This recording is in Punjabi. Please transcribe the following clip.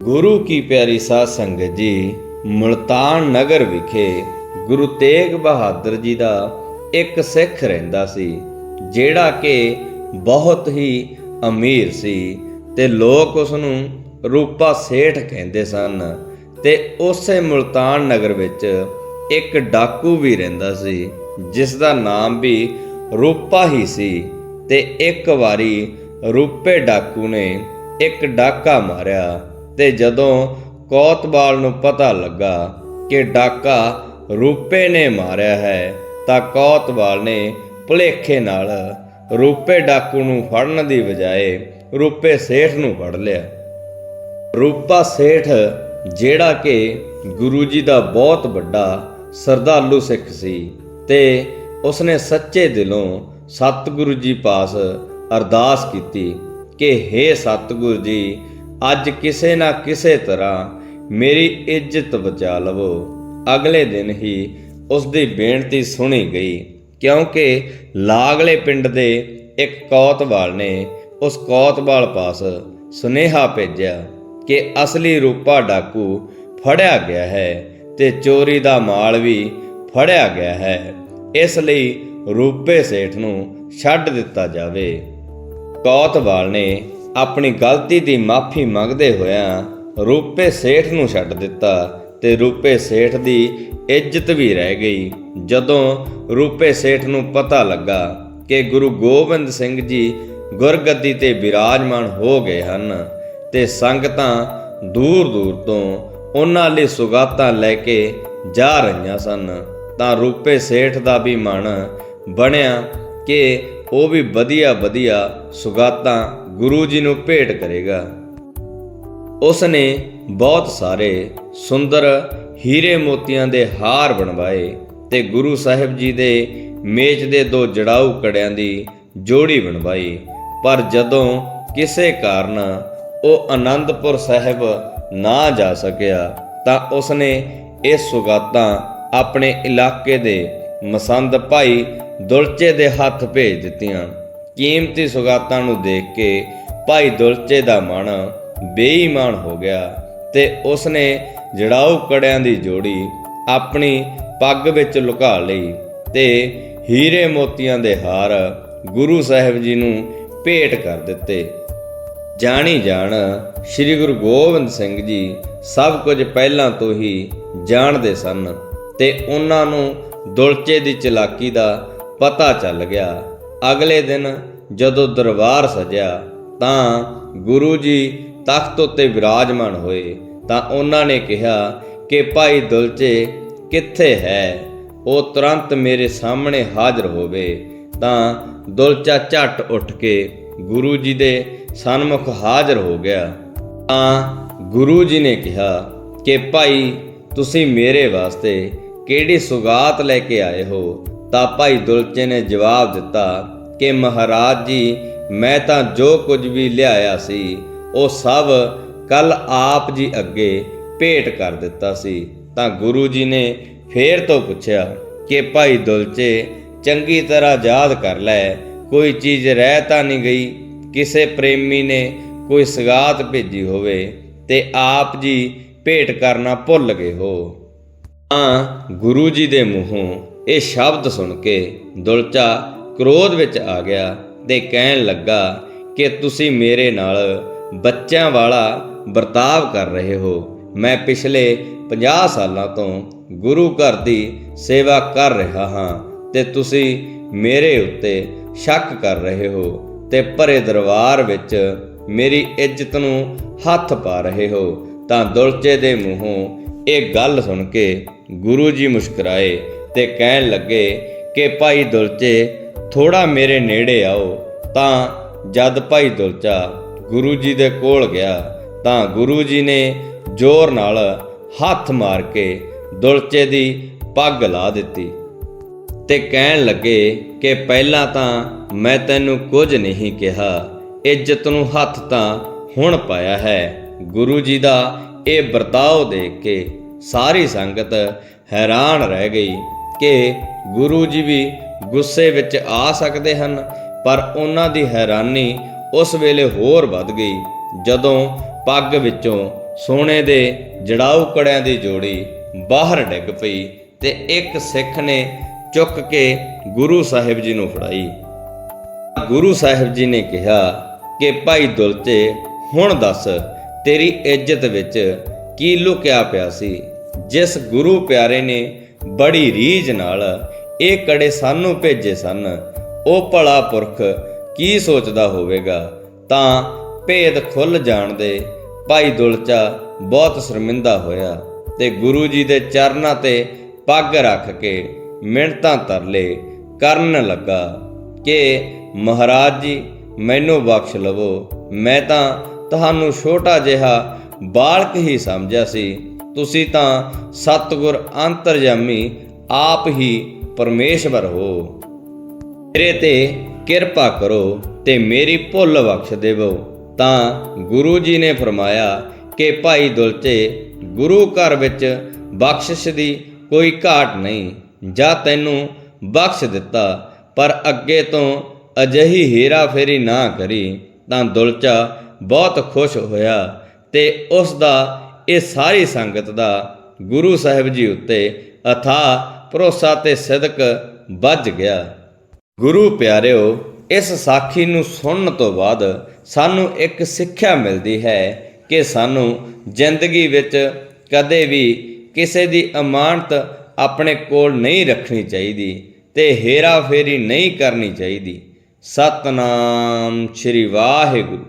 ਗੁਰੂ ਕੀ ਪਿਆਰੀ ਸਾਧ ਸੰਗਤ ਜੀ, ਮੁਲਤਾਨ ਨਗਰ ਵਿਖੇ ਗੁਰੂ ਤੇਗ ਬਹਾਦਰ ਜੀ ਦਾ ਇੱਕ ਸਿੱਖ ਰਹਿੰਦਾ ਸੀ, ਜਿਹੜਾ ਕਿ ਬਹੁਤ ਹੀ ਅਮੀਰ ਸੀ ਤੇ ਲੋਕ ਉਸ ਨੂੰ ਰੂਪਾ ਸੇਠ ਕਹਿੰਦੇ ਸਨ ਤੇ ਉਸੇ ਮੁਲਤਾਨ ਨਗਰ ਵਿੱਚ ਇੱਕ ਡਾਕੂ ਵੀ ਰਹਿੰਦਾ ਸੀ ਜਿਸ ਦਾ ਨਾਮ ਵੀ ਰੂਪਾ ਹੀ ਸੀ ਤੇ ਇੱਕ ਵਾਰੀ ਰੂਪੇ ਡਾਕੂ ਨੇ ਇੱਕ ਡਾਕਾ ਮਾਰਿਆ ਤੇ ਜਦੋਂ ਕੋਤਵਾਲ ਨੂੰ ਪਤਾ ਲੱਗਾ ਕਿ ਡਾਕਾ ਰੂਪੇ ਨੇ ਮਾਰਿਆ ਹੈ, ਤਾਂ ਕੌਤਵਾਲ ਨੇ ਭੁਲੇਖੇ ਨਾਲ ਰੂਪੇ ਡਾਕੂ ਨੂੰ ਫੜਨ ਦੀ ਬਜਾਏ ਰੂਪੇ ਸੇਠ ਨੂੰ ਫੜ ਲਿਆ। ਰੂਪਾ ਸੇਠ, ਜਿਹੜਾ ਕਿ ਗੁਰੂ ਜੀ ਦਾ ਬਹੁਤ ਵੱਡਾ ਸਰਦਾਲੂ ਸਿੱਖ ਸੀ ਤੇ ਉਸਨੇ ਸੱਚੇ ਦਿਲੋਂ ਸਤਿਗੁਰੂ ਜੀ ਪਾਸ ਅਰਦਾਸ ਕੀਤੀ ਕਿ हे ਸਤਿਗੁਰੂ ਜੀ ਅੱਜ ਕਿਸੇ ਨਾ ਕਿਸੇ ਤਰ੍ਹਾਂ ਮੇਰੀ ਇੱਜ਼ਤ ਬਚਾ ਲਵੋ। ਅਗਲੇ ਦਿਨ ਹੀ ਉਸ ਦੀ ਬੇਨਤੀ ਸੁਣੀ ਗਈ, ਕਿਉਂਕਿ ਲਾਗਲੇ ਪਿੰਡ ਦੇ ਇੱਕ ਕੌਤਵਾਲ ਨੇ ਉਸ ਕੌਤਵਾਲ ਪਾਸ ਸੁਨੇਹਾ ਭੇਜਿਆ ਕਿ ਅਸਲੀ ਰੂਪਾ ਡਾਕੂ ਫੜਿਆ ਗਿਆ ਹੈ ਤੇ ਚੋਰੀ ਦਾ ਮਾਲ ਵੀ ਫੜਿਆ ਗਿਆ ਹੈ। ਇਸ ਲਈ ਰੂਪੇ ਸੇਠ ਨੂੰ ਛੱਡ ਦਿੱਤਾ ਜਾਵੇ। ਕੌਤਵਾਲ ਨੇ ਆਪਣੀ ਗਲਤੀ ਦੀ ਮਾਫੀ ਮੰਗਦੇ ਹੋਇਆਂ ਰੂਪੇ ਸੇਠ ਨੂੰ ਛੱਡ ਦਿੱਤਾ ਤੇ ਰੂਪੇ ਸੇਠ ਦੀ ਇੱਜ਼ਤ ਵੀ ਰਹਿ ਗਈ। ਜਦੋਂ ਰੂਪੇ ਸੇਠ ਨੂੰ ਪਤਾ ਲੱਗਾ ਕਿ ਗੁਰੂ ਗੋਬਿੰਦ ਸਿੰਘ ਜੀ ਗੁਰਗੱਦੀ ਤੇ ਬਿਰਾਜਮਾਨ ਹੋ ਗਏ ਹਨ ਤੇ ਸੰਗਤਾਂ ਦੂਰ ਦੂਰ ਤੋਂ ਉਹਨਾਂ ਲਈ ਸੁਗਾਤਾਂ ਲੈ ਕੇ ਜਾ ਰਹੀਆਂ ਸਨ, ਤਾਂ ਰੂਪੇ ਸੇਠ ਦਾ ਵੀ ਮਨ ਬਣਿਆ ਕਿ ਉਹ ਵੀ ਵਧੀਆ ਵਧੀਆ ਸੁਗਾਤਾਂ ਗੁਰੂ ਜੀ ਨੂੰ ਭੇਟ ਕਰੇਗਾ। ਉਸ ਨੇ ਬਹੁਤ ਸਾਰੇ ਸੁੰਦਰ ਹੀਰੇ ਮੋਤੀਆਂ ਦੇ ਹਾਰ ਬਣਵਾਏ ਤੇ ਗੁਰੂ ਸਾਹਿਬ ਜੀ ਦੇ ਮੇਚ ਦੇ ਦੋ ਜੜਾਊ ਕੜਿਆਂ ਦੀ ਜੋੜੀ ਬਣਵਾਈ। ਪਰ ਜਦੋਂ ਕਿਸੇ ਕਾਰਨ ਉਹ ਆਨੰਦਪੁਰ ਸਾਹਿਬ ਨਾ ਜਾ ਸਕਿਆ, ਤਾਂ ਉਸਨੇ ਇਹ ਸੁਗਾਤਾਂ ਆਪਣੇ ਇਲਾਕੇ ਦੇ ਮਸੰਦ ਭਾਈ ਦੁਲਚੇ ਦੇ ਹੱਥ ਭੇਜ ਦਿੱਤੀਆਂ। ਕੀਮਤੀ ਸੁਗਾਤਾਂ ਨੂੰ ਦੇਖ ਕੇ ਭਾਈ ਦੁਲਚੇ ਦਾ ਮਨ ਬੇਈਮਾਨ ਹੋ ਗਿਆ ਤੇ ਉਸਨੇ ਜੜਾਊ ਕੜਿਆਂ ਦੀ ਜੋੜੀ ਆਪਣੀ ਪੱਗ ਵਿੱਚ ਲੁਕਾ ਲਈ ਤੇ ਹੀਰੇ ਮੋਤੀਆਂ ਦੇ ਹਾਰ ਗੁਰੂ ਸਾਹਿਬ ਜੀ ਨੂੰ ਭੇਟ ਕਰ ਦਿੱਤੇ। ਜਾਣੀ ਜਾਣ, ਸ੍ਰੀ ਗੁਰੂ ਗੋਬਿੰਦ ਸਿੰਘ ਜੀ ਸਭ ਕੁਝ ਪਹਿਲਾਂ ਤੋਂ ਹੀ ਜਾਣਦੇ ਸਨ ਤੇ ਉਹਨਾਂ ਨੂੰ ਦੁਲਚੇ ਦੀ ਚਲਾਕੀ ਦਾ ਪਤਾ ਚੱਲ ਗਿਆ। ਅਗਲੇ ਦਿਨ ਜਦੋਂ ਦਰਬਾਰ ਸਜਿਆ, ਤਾਂ ਗੁਰੂ ਜੀ ਤਖਤ ਉੱਤੇ ਵਿਰਾਜਮਾਨ ਹੋਏ। ਤਾਂ ਉਹਨਾਂ ਨੇ ਕਿਹਾ ਕਿ, ਭਾਈ ਦੁਲਚੇ, ਕਿੱਥੇ ਹੈ? ਉਹ ਤੁਰੰਤ ਮੇਰੇ ਸਾਹਮਣੇ ਹਾਜ਼ਰ ਹੋਵੇ। ਤਾਂ ਦੁਲਚਾ ਝੱਟ ਉੱਠ ਕੇ ਗੁਰੂ ਜੀ ਦੇ ਸਨਮੁਖ ਹਾਜ਼ਰ ਹੋ ਗਿਆ। ਤਾਂ ਗੁਰੂ ਜੀ ਨੇ ਕਿਹਾ ਕਿ, ਭਾਈ, ਤੁਸੀਂ ਮੇਰੇ ਵਾਸਤੇ ਕਿਹੜੀ ਸੁਗਾਤ ਲੈ ਕੇ ਆਏ ਹੋ? ਤਾਂ ਭਾਈ ਦੁਲਚੇ ਨੇ ਜਵਾਬ ਦਿੱਤਾ ਕਿ ਮਹਾਰਾਜ ਜੀ, ਮੈਂ ਤਾਂ ਜੋ ਕੁਝ ਵੀ ਲਿਆਇਆ ਸੀ, ਉਹ ਸਭ ਕੱਲ ਆਪ ਜੀ ਅੱਗੇ ਭੇਟ ਕਰ ਦਿੱਤਾ ਸੀ। ਤਾਂ ਗੁਰੂ ਜੀ ਨੇ ਫੇਰ ਤੋਂ ਪੁੱਛਿਆ ਕਿ ਭਾਈ ਦੁਲਚੇ, ਚੰਗੀ ਤਰ੍ਹਾਂ ਯਾਦ ਕਰ ਲੈ, ਕੋਈ ਚੀਜ਼ ਰਹਿ ਤਾਂ ਨਹੀਂ ਗਈ, ਕਿਸੇ ਪ੍ਰੇਮੀ ਨੇ ਕੋਈ ਸਗਾਤ ਭੇਜੀ ਹੋਵੇ ਤੇ ਆਪ ਜੀ ਭੇਟ ਕਰਨਾ ਭੁੱਲ ਗਏ ਹੋ। ਤਾਂ ਗੁਰੂ ਜੀ ਦੇ ਮੂੰਹੋਂ ਇਹ ਸ਼ਬਦ ਸੁਣ ਕੇ ਦੁਲਚਾ ਕ੍ਰੋਧ ਵਿੱਚ ਆ ਗਿਆ ਤੇ ਕਹਿਣ ਲੱਗਾ ਕਿ ਤੁਸੀਂ ਮੇਰੇ ਨਾਲ ਬੱਚਿਆਂ ਵਾਲਾ ਵਰਤਾਵ ਕਰ ਰਹੇ ਹੋ। ਮੈਂ ਪਿਛਲੇ 50 ਸਾਲਾਂ ਤੋਂ ਗੁਰੂ ਘਰ ਦੀ ਸੇਵਾ ਕਰ ਰਿਹਾ ਹਾਂ ਤੇ ਤੁਸੀਂ ਮੇਰੇ ਉੱਤੇ ਸ਼ੱਕ ਕਰ ਰਹੇ ਹੋ ਤੇ ਭਰੇ ਦਰਬਾਰ ਵਿੱਚ ਮੇਰੀ ਇੱਜ਼ਤ ਨੂੰ ਹੱਥ ਪਾ ਰਹੇ ਹੋ। ਤਾਂ ਦੁਲਚੇ ਦੇ ਮੂੰਹੋਂ ਇਹ ਗੱਲ ਸੁਣ ਕੇ ਗੁਰੂ ਜੀ ਮੁਸਕਰਾਏ ਤੇ ਕਹਿਣ ਲੱਗੇ ਕਿ ਭਾਈ ਦੁਲਚੇ ਥੋੜਾ ਮੇਰੇ ਨੇੜੇ ਆਓ, ਤਾਂ ਜਦ ਭਾਈ ਦੁਲਚਾ ਗੁਰੂ ਜੀ ਦੇ ਕੋਲ ਗਿਆ, ਤਾਂ ਗੁਰੂ ਜੀ ਨੇ ਜ਼ੋਰ ਨਾਲ ਹੱਥ ਮਾਰ ਕੇ ਦੁਲਚੇ ਦੀ ਪੱਗ ਲਾ ਦਿੱਤੀ ਤੇ ਕਹਿਣ ਲੱਗੇ ਕਿ ਪਹਿਲਾਂ ਤਾਂ ਮੈਂ ਤੈਨੂੰ ਕੁਝ ਨਹੀਂ ਕਿਹਾ, ਇੱਜ਼ਤ ਨੂੰ ਹੱਥ ਤਾਂ ਹੁਣ ਪਾਇਆ ਹੈ। ਗੁਰੂ ਜੀ ਦਾ ਇਹ ਵਰਤਾਓ ਦੇਖ ਕੇ ਸਾਰੀ ਸੰਗਤ ਹੈਰਾਨ ਰਹਿ ਗਈ ਕਿ ਗੁਰੂ ਜੀ ਵੀ ਗੁੱਸੇ ਵਿੱਚ ਆ ਸਕਦੇ ਹਨ, ਪਰ ਉਹਨਾਂ ਦੀ ਹੈਰਾਨੀ ਉਸ ਵੇਲੇ ਹੋਰ ਵੱਧ ਗਈ, ਜਦੋਂ ਪੱਗ ਵਿੱਚੋਂ ਸੋਨੇ ਦੇ ਜੜਾਊ ਕੜਿਆਂ ਦੀ ਜੋੜੀ ਬਾਹਰ ਡਿੱਗ ਪਈ ਤੇ ਇੱਕ ਸਿੱਖ ਨੇ ਚੁੱਕ ਕੇ ਗੁਰੂ ਸਾਹਿਬ ਜੀ ਨੂੰ ਫੜਾਈ। ਗੁਰੂ ਸਾਹਿਬ ਜੀ ਨੇ ਕਿਹਾ ਕਿ, ਭਾਈ ਦੁਲਚੇ ਹੁਣ ਦੱਸ, ਤੇਰੀ ਇੱਜ਼ਤ ਵਿੱਚ ਕੀ ਲੁਕਿਆ ਪਿਆ ਸੀ? ਜਿਸ ਗੁਰੂ ਪਿਆਰੇ ਨੇ ਬੜੀ ਰੀਝ ਨਾਲ ਇਹ ਕੜੇ ਸਾਨੂੰ ਭੇਜੇ ਸਨ। ਉਹ ਭਲਾ ਪੁਰਖ ਕੀ ਸੋਚਦਾ ਹੋਵੇਗਾ? ਤਾਂ ਭੇਦ ਖੁੱਲ ਜਾਣ ਦੇ ਭਾਈ ਦੁਲਚਾ ਬਹੁਤ ਸ਼ਰਮਿੰਦਾ ਹੋਇਆ ਤੇ ਗੁਰੂ ਜੀ ਦੇ ਚਰਨਾਂ ਤੇ ਪੱਗ ਰੱਖ ਕੇ ਮਿੰਨਤਾਂ ਤਰਲੇ ਕਰਨ ਲੱਗਾ ਕਿ, ਮਹਾਰਾਜ ਜੀ, ਮੈਨੂੰ ਬਖਸ਼ ਲਵੋ। ਮੈਂ ਤਾਂ ਤੁਹਾਨੂੰ ਛੋਟਾ ਜਿਹਾ ਬਾਲਕ ਹੀ ਸਮਝਿਆ ਸੀ। ਤੁਸੀਂ ਤਾਂ ਸਤਿਗੁਰ ਅੰਤਰਜਾਮੀ ਆਪ ਹੀ ਪਰਮੇਸ਼ਵਰ ਹੋ। ਮੇਰੇ ਤੇ ਕਿਰਪਾ ਕਰੋ ਤੇ ਮੇਰੀ ਭੁੱਲ ਬਖਸ਼ ਦੇਵੋ। ਤਾਂ ਗੁਰੂ ਜੀ ਨੇ ਫਰਮਾਇਆ ਕਿ ਭਾਈ ਦੁਲਚੇ, ਗੁਰੂ ਘਰ ਵਿੱਚ ਬਖਸ਼ਿਸ਼ ਦੀ ਕੋਈ ਘਾਟ ਨਹੀਂ, ਜਾਂ ਤੈਨੂੰ ਬਖਸ਼ ਦਿੱਤਾ, ਪਰ ਅੱਗੇ ਤੋਂ ਅਜਿਹੀ ਹੀਰਾ ਫੇਰੀ ਨਾ ਕਰੀ, ਤਾਂ ਦੁਲਚਾ ਬਹੁਤ ਖੁਸ਼ ਹੋਇਆ ਤੇ ਉਸ ਦਾ ਇਹ ਸਾਰੀ ਸੰਗਤ ਦਾ ਗੁਰੂ ਸਾਹਿਬ ਜੀ ਉੱਤੇ ਅਥਾ ਭਰੋਸਾ ਤੇ ਸਿਦਕ ਵੱਜ ਗਿਆ। ਗੁਰੂ ਪਿਆਰਿਓ, ਇਸ ਸਾਖੀ ਨੂੰ ਸੁਣਨ ਤੋਂ ਬਾਅਦ ਸਾਨੂੰ ਇੱਕ ਸਿੱਖਿਆ ਮਿਲਦੀ ਹੈ ਕਿ ਸਾਨੂੰ ਜ਼ਿੰਦਗੀ ਵਿੱਚ ਕਦੇ ਵੀ ਕਿਸੇ ਦੀ ਅਮਾਨਤ ਆਪਣੇ ਕੋਲ ਨਹੀਂ ਰੱਖਣੀ ਚਾਹੀਦੀ ਤੇ ਹੇਰਾ ਫੇਰੀ ਨਹੀਂ ਕਰਨੀ ਚਾਹੀਦੀ। ਸਤਨਾਮ ਸ੍ਰੀ ਵਾਹਿਗੁਰੂ।